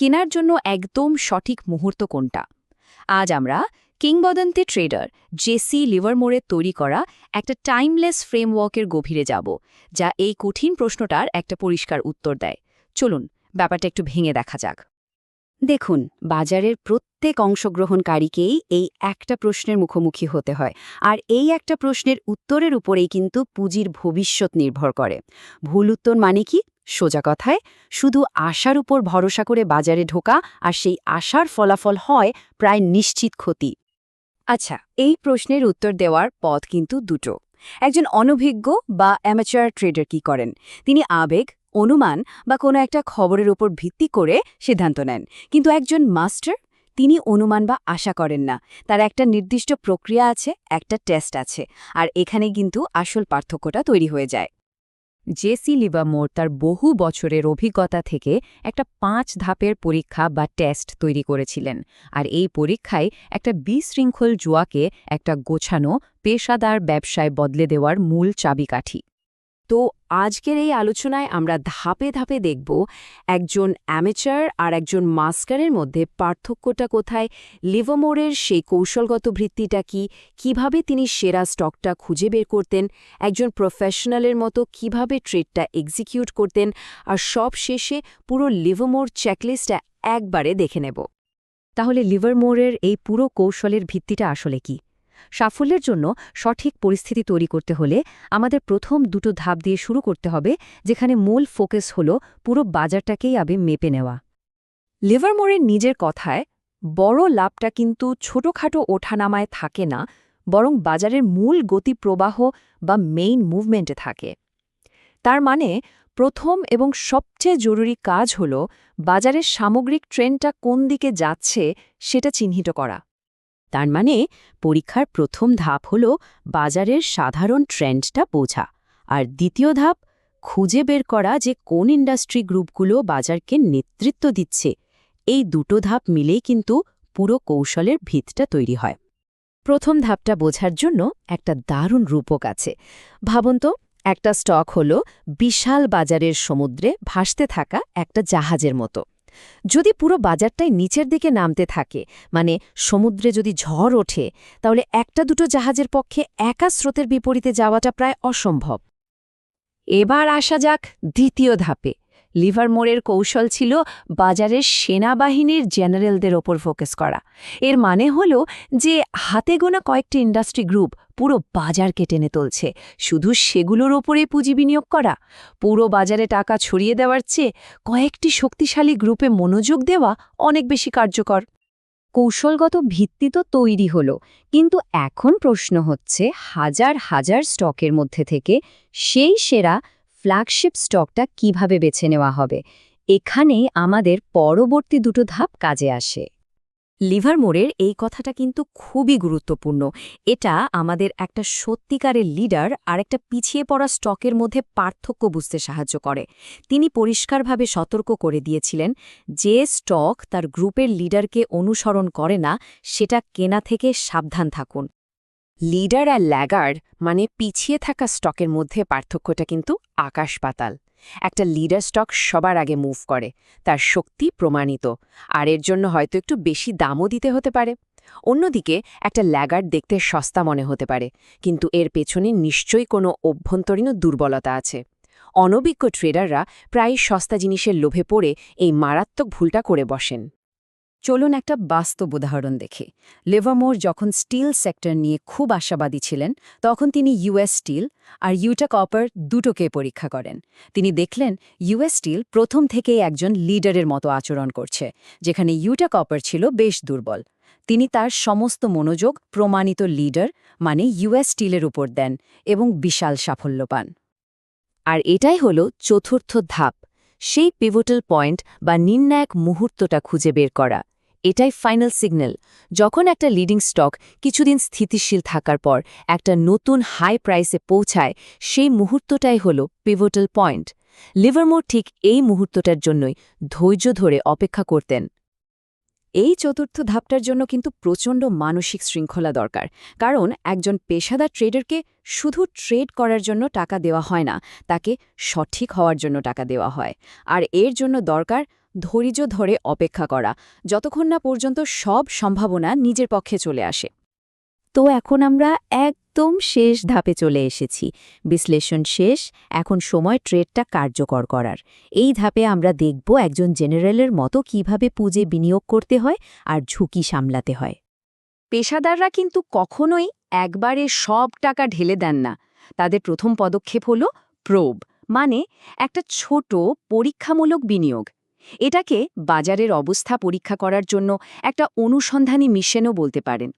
কেনার জন্য একদম সঠিক মুহূর্ত কোনটা? আজ আমরা কিংবদন্তি ট্রেডার জেসি লিভারমোরের তৈরি করা একটা টাইমলেস ফ্রেমওয়ার্কের গভীরে যাব, যা এই কঠিন প্রশ্নটার একটা পরিষ্কার উত্তর দেয়। চলুন, ব্যাপারটা একটু ভেঙে দেখা যাক। দেখুন, বাজারের প্রত্যেক অংশগ্রহণকারীকেই এই একটা প্রশ্নের মুখোমুখি হতে হয়, আর এই একটা প্রশ্নের উত্তরের উপরেই কিন্তু পুঁজির ভবিষ্যৎ নির্ভর করে। ভুল উত্তর মানে কি? সোজা কথায়, শুধু আশার উপর ভরসা করে বাজারে ঢোকা আর সেই আশার ফলাফল হয় প্রায় নিশ্চিত ক্ষতি। আচ্ছা এই প্রশ্নের উত্তর দেওয়ার পথ কিন্তু দুটো। একজন অনভিজ্ঞ বা অ্যামাচার ট্রেডার কি করেন? তিনি আবেগ, অনুমান বা কোনো একটা খবরের উপর ভিত্তি করে সিদ্ধান্ত নেন। কিন্তু একজন মাস্টার? তিনি অনুমান বা আশা করেন না। তার একটা নির্দিষ্ট প্রক্রিয়া আছে, একটা টেস্ট আছে। আর এখানে কিন্তু আসল পার্থক্যটা তৈরি হয়ে যায়। জেসি লিভামোর তার বহু বছরের অভিজ্ঞতা থেকে একটা পাঁচ ধাপের পরীক্ষা বা টেস্ট তৈরি করেছিলেন। আর এই পরীক্ষায় একটা বিশৃঙ্খল জুয়াকে একটা গোছানো পেশাদার ব্যবসায় বদলে দেওয়ার মূল চাবিকাঠি। তো আজকের এই আলোচনায় আমরা ধাপে ধাপে দেখব একজন অ্যামেচার আর একজন মাস্কারের মধ্যে পার্থক্যটা কোথায়, লিভামোরের সেই কৌশলগত ভিত্তিটা কি, কীভাবে তিনি সেরা স্টকটা খুঁজে বের করতেন, একজন প্রফেশনালের মতো কীভাবে ট্রেডটা এক্সিকিউট করতেন, আর সব শেষে পুরো লিভারমোর চেকলিস্টটা একবারে দেখে নেব। তাহলে লিভারমোরের এই পুরো কৌশলের ভিত্তিটা আসলে কি? সাফল্যের জন্য সঠিক পরিস্থিতি তৈরি করতে হলে আমাদের প্রথম দুটো ধাপ দিয়ে শুরু করতে হবে, যেখানে মূল ফোকাস হল পুরো বাজারটাকেই আবে মেপে নেওয়া। লিভারমোরের নিজের কথায়, বড় লাভটা কিন্তু ছোটখাটো ওঠানামায় থাকে না, বরং বাজারের মূল গতি প্রবাহ বা মেইন মুভমেন্টে থাকে। তার মানে প্রথম এবং সবচেয়ে জরুরি কাজ হল বাজারের সামগ্রিক ট্রেন্ডটা কোন দিকে যাচ্ছে সেটা চিহ্নিত করা। তার মানে পরীক্ষার প্রথম ধাপ হল বাজারের সাধারণ ট্রেন্ডটা বোঝা। আর দ্বিতীয় ধাপ, খুঁজে বের করা যে কোন ইন্ডাস্ট্রি গ্রুপগুলো বাজারকে নেতৃত্ব দিচ্ছে। এই দুটো ধাপ মিলেই কিন্তু পুরো কৌশলের ভিতটা তৈরি হয়। প্রথম ধাপটা বোঝার জন্য একটা দারুণ রূপক আছে। ভাবুন তো, একটা স্টক হল বিশাল বাজারের সমুদ্রে ভাসতে থাকা একটা জাহাজের মতো। যদি পুরো বাজারটাই নিচের দিকে নামতে থাকে মানে সমুদ্রে যদি ঝড় ওঠে, তাহলে একটা দুটো জাহাজের পক্ষে একা স্রোতের বিপরীতে যাওয়াটা প্রায় অসম্ভব। এবার আসা যাক দ্বিতীয় ধাপে। লিভারমোরের কৌশল ছিল বাজারের সেনাবাহিনীর জেনারেলদের ওপর ফোকাস করা। এর মানে হল যে হাতে গোনা কয়েকটি ইন্ডাস্ট্রি গ্রুপ পুরো বাজারকে টেনে তুলছে। শুধু সেগুলোর ওপরে পুঁজি বিনিয়োগ করা। পুরো বাজারে টাকা ছড়িয়ে দেওয়ার চেয়ে কয়েকটি শক্তিশালী গ্রুপে মনোযোগ দেওয়া অনেক বেশি কার্যকর। কৌশলগত ভিত্তি তো তৈরি হলো, কিন্তু এখন প্রশ্ন হচ্ছে হাজার হাজার স্টকের মধ্যে থেকে সেই সেরা ফ্ল্যাগশিপ স্টকটা কীভাবে বেছে নেওয়া হবে? এখানে আমাদের পরবর্তী দুটো ধাপ কাজে আসে। লিভারমোরের এই কথাটা কিন্তু খুবই গুরুত্বপূর্ণ। এটা আমাদের একটা সত্যিকারের লিডার আর একটা পিছিয়ে পড়া স্টকের মধ্যে পার্থক্য বুঝতে সাহায্য করে। তিনি পরিষ্কারভাবে সতর্ক করে দিয়েছিলেন যে স্টক তার গ্রুপের লিডারকে অনুসরণ করে না, সেটা কেনা থেকে সাবধান থাকুন। লিডার আর ল্যাগার্ড মানে পিছিয়ে থাকা স্টকের মধ্যে পার্থক্যটা কিন্তু আকাশ পাতাল। একটা লিডার স্টক সবার আগে মুভ করে, তার শক্তি প্রমাণিত, আর এর জন্য হয়তো একটু বেশি দামও দিতে হতে পারে। অন্যদিকে, একটা ল্যাগার্ড দেখতে সস্তা মনে হতে পারে, কিন্তু এর পেছনে নিশ্চয়ই কোনো অভ্যন্তরীণ দুর্বলতা আছে। অনভিজ্ঞ ট্রেডাররা প্রায় সস্তা জিনিসের লোভে পড়ে এই মারাত্মক ভুলটা করে বসেন। চলুন একটা বাস্তব উদাহরণ দেখি। লেভামোর যখন স্টিল সেক্টর নিয়ে খুব আশাবাদী ছিলেন, তখন তিনি ইউএস স্টিল আর ইউটা কপার দুটোকে পরীক্ষা করেন। তিনি দেখলেন, ইউএস স্টিল প্রথম থেকেই একজন লিডারের মতো আচরণ করছে, যেখানে ইউটা কপার ছিল বেশ দুর্বল। তিনি তার সমস্ত মনোযোগ প্রমাণিত লিডার মানে ইউএস স্টিলের উপর দেন এবং বিশাল সাফল্য পান। আর এটাই হল চতুর্থ ধাপ। সেই পিভোটাল পয়েন্ট বা নির্ণায়ক মুহূর্তটা খুঁজে বের করা। এটাই ফাইনাল সিগন্যাল যখন একটা লিডিং স্টক কিছুদিন স্থিতিশীল থাকার পর একটা নতুন হাই প্রাইসে পৌঁছায়, সেই মুহূর্তটাই হল পিভোটাল পয়েন্ট লিভারমোর ঠিক এই মুহূর্তটার জন্যই ধৈর্য ধরে অপেক্ষা করতেন। এই চতুর্থ ধাপটার জন্য কিন্তু প্রচণ্ড মানসিক শৃঙ্খলা দরকার। কারণ একজন পেশাদার ট্রেডারকে শুধু ট্রেড করার জন্য টাকা দেওয়া হয় না, তাকে সঠিক হওয়ার জন্য টাকা দেওয়া হয়। আর এর জন্য দরকার ধৈর্য ধরে অপেক্ষা করা, যতক্ষণ না পর্যন্ত সব সম্ভাবনা নিজের পক্ষে চলে আসে। তো এখন আমরা একদম শেষ ধাপে চলে এসেছি। বিশ্লেষণ শেষ, এখন সময় ট্রেডটা কার্যকর করার। এই ধাপে আমরা দেখব একজন জেনারেলের মতো কীভাবে পুঁজে বিনিয়োগ করতে হয় আর ঝুঁকি সামলাতে হয়। পেশাদাররা কিন্তু কখনোই একবারে সব টাকা ঢেলে দেন না। তাদের প্রথম পদক্ষেপ হল প্রোব মানে একটা ছোট, পরীক্ষামূলক বিনিয়োগ। এটাকে বাজারের অবস্থা পরীক্ষা করার জন্য একটা অনুসন্ধানী মিশনও বলতে পারেন।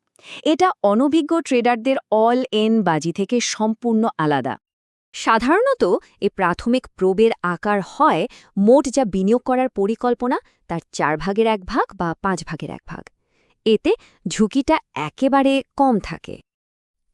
এটা অনভিজ্ঞ ট্রেডারদের অল এন বাজি থেকে সম্পূর্ণ আলাদা। সাধারণত এ প্রাথমিক প্রোবের আকার হয় মোট যা বিনিয়োগ করার পরিকল্পনা, তার চার ভাগের এক ভাগ বা পাঁচ ভাগের এক ভাগ। এতে ঝুঁকিটা একেবারে কম থাকে।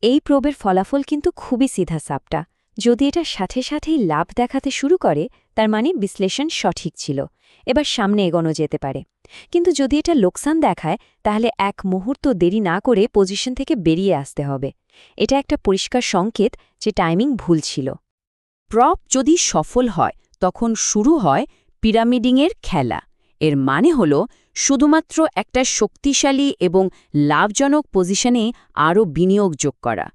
এই প্রবের ফলাফল কিন্তু খুবই সিধা সাপটা যদি এটা সাথে সাথেই লাভ দেখাতে শুরু করে, তার মানে বিশ্লেষণ সঠিক ছিল। এবার সামনে এগোনো যেতে পারে। কিন্তু যদি এটা লোকসান দেখায়, তাহলে এক মুহূর্ত দেরি না করে পজিশন থেকে বেরিয়ে আসতে হবে। এটা একটা পরিষ্কার সংকেত যে টাইমিং ভুল ছিল। প্রপ যদি সফল হয়, তখন শুরু হয় পিরামিডিংয়ের খেলা। এর মানে হল শুধুমাত্র একটা শক্তিশালী এবং লাভজনক পজিশনে আরও বিনিয়োগ যোগ করা।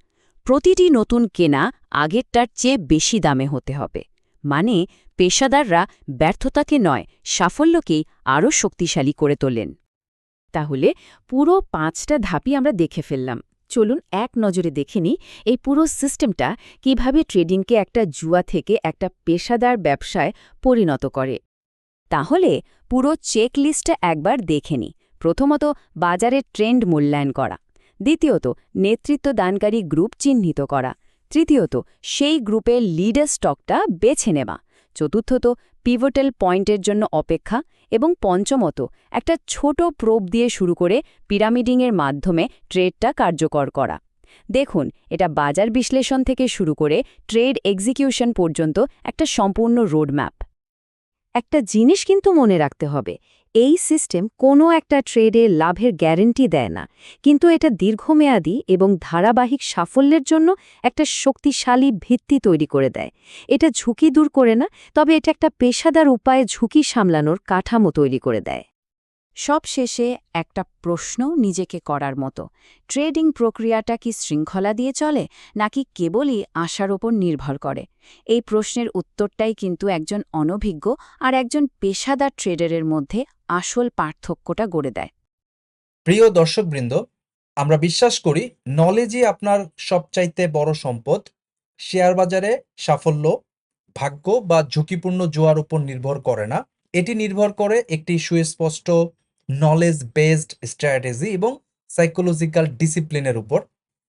প্রতিটি নতুন কেনা আগেরটার চেয়ে বেশি দামে হতে হবে। মানে পেশাদাররা ব্যর্থতাকে নয়, সাফল্যকেই আরও শক্তিশালী করে তোলেন। তাহলে পুরো পাঁচটা ধাপই আমরা দেখে ফেললাম। চলুন এক নজরে দেখে নিই এই পুরো সিস্টেমটা কীভাবে ট্রেডিংকে একটা জুয়া থেকে একটা পেশাদার ব্যবসায় পরিণত করে। তাহলে পুরো চেকলিস্টটা একবার দেখে নিই প্রথমত, বাজারের ট্রেন্ড মূল্যায়ন করা। দ্বিতীয়ত নেতৃত্ব দানকারী গ্রুপ চিহ্নিত করা। তৃতীয়ত, সেই গ্রুপের লিডার স্টকটা বেছে নেওয়া। চতুর্থত, পিভোটাল পয়েন্টের জন্য অপেক্ষা। এবং পঞ্চমত, একটা ছোট প্রোব দিয়ে শুরু করে পিরামিডিংয়ের মাধ্যমে ট্রেডটা কার্যকর করা। দেখুন, এটা বাজার বিশ্লেষণ থেকে শুরু করে ট্রেড এক্সিকিউশন পর্যন্ত একটা সম্পূর্ণ রোডম্যাপ। একটা জিনিস কিন্তু মনে রাখতে হবে, এই সিস্টেম কোনো একটা ট্রেডে লাভের গ্যারেন্টি দেয় না, কিন্তু এটা দীর্ঘমেয়াদী এবং ধারাবাহিক সাফল্যের জন্য একটা শক্তিশালী ভিত্তি তৈরি করে দেয়। এটা ঝুঁকি দূর করে না, তবে এটা একটা পেশাদার উপায়ে ঝুঁকি সামলানোর কাঠামো তৈরি করে দেয়। সব শেষে একটা প্রশ্ন নিজেকে করার মতো। ট্রেডিং প্রক্রিয়াটা কি শৃঙ্খলা দিয়ে চলে, নাকি কেবলই আশার ওপর নির্ভর করে? এই প্রশ্নের উত্তরটাই কিন্তু একজন অনভিজ্ঞ আর একজন পেশাদার ট্রেডারের মধ্যে আসল পার্থক্যটা গড়ে দেয়। প্রিয় দর্শকবৃন্দ, আমরা বিশ্বাস করি নলেজই আপনার সবচাইতে বড় সম্পদ। শেয়ার বাজারে সাফল্য, ভাগ্য বা ঝুঁকিপূর্ণ জোয়ার উপর নির্ভর করে না। এটি নির্ভর করে একটি সুস্পষ্ট নলেজ বেসড স্ট্র্যাটেজি এবং সাইকোলজিক্যাল ডিসিপ্লিনের উপর।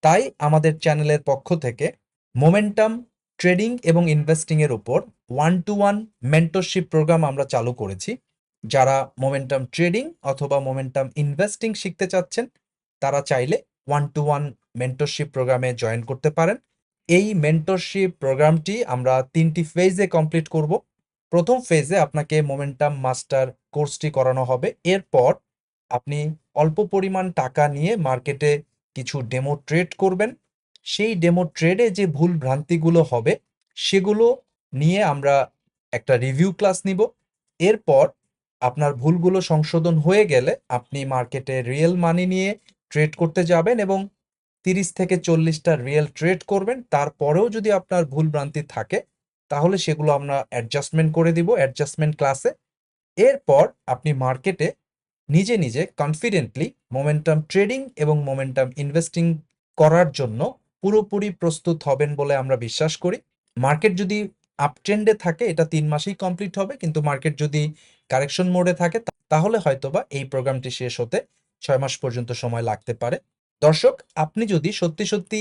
তাই আমাদের চ্যানেলের পক্ষ থেকে মোমেন্টাম ট্রেডিং এবং ইনভেস্টিংয়ের উপর one to one mentorship program আমরা চালু করেছি। যারা মোমেন্টাম ট্রেডিং অথবা মোমেন্টাম ইনভেস্টিং শিখতে চাচ্ছেন, তারা চাইলে ওয়ান টু ওয়ান মেন্টরশিপ প্রোগ্রামে জয়েন করতে পারেন। এই মেন্টরশিপ প্রোগ্রামটি আমরা তিনটি ফেজে কমপ্লিট করব। প্রথম ফেজে আপনাকে মোমেন্টাম মাস্টার কোর্সটি করানো হবে। এরপর আপনি অল্প পরিমাণ টাকা নিয়ে মার্কেটে কিছু ডেমো ট্রেড করবেন। সেই ডেমো ট্রেডে যে ভুল ভ্রান্তিগুলো হবে, সেগুলো নিয়ে আমরা একটা রিভিউ ক্লাস নিব। এরপর আপনার ভুলগুলো সংশোধন হয়ে গেলে আপনি মার্কেটে রিয়েল মানি নিয়ে ট্রেড করতে যাবেন এবং তিরিশ থেকে চল্লিশটা রিয়েল ট্রেড করবেন। তারপরেও যদি আপনার ভুল ভ্রান্তি থাকে তাহলে সেগুলো আমরা অ্যাডজাস্টমেন্ট করে দিব অ্যাডজাস্টমেন্ট ক্লাসে এরপর আপনি মার্কেটে নিজে নিজে কনফিডেন্টলি মোমেন্টাম ট্রেডিং এবং মোমেন্টাম ইনভেস্টিং করার জন্য পুরোপুরি প্রস্তুত হবেন বলে আমরা বিশ্বাস করি। মার্কেট যদি আপট্রেন্ডে থাকে, এটা তিন মাসেই কমপ্লিট হবে। কিন্তু মার্কেট যদি কারেকশন মোডে থাকে, তাহলে হয়তোবা এই প্রোগ্রামটি শেষ হতে ছয় মাস পর্যন্ত সময় লাগতে পারে। দর্শক, আপনি যদি সত্যি সত্যি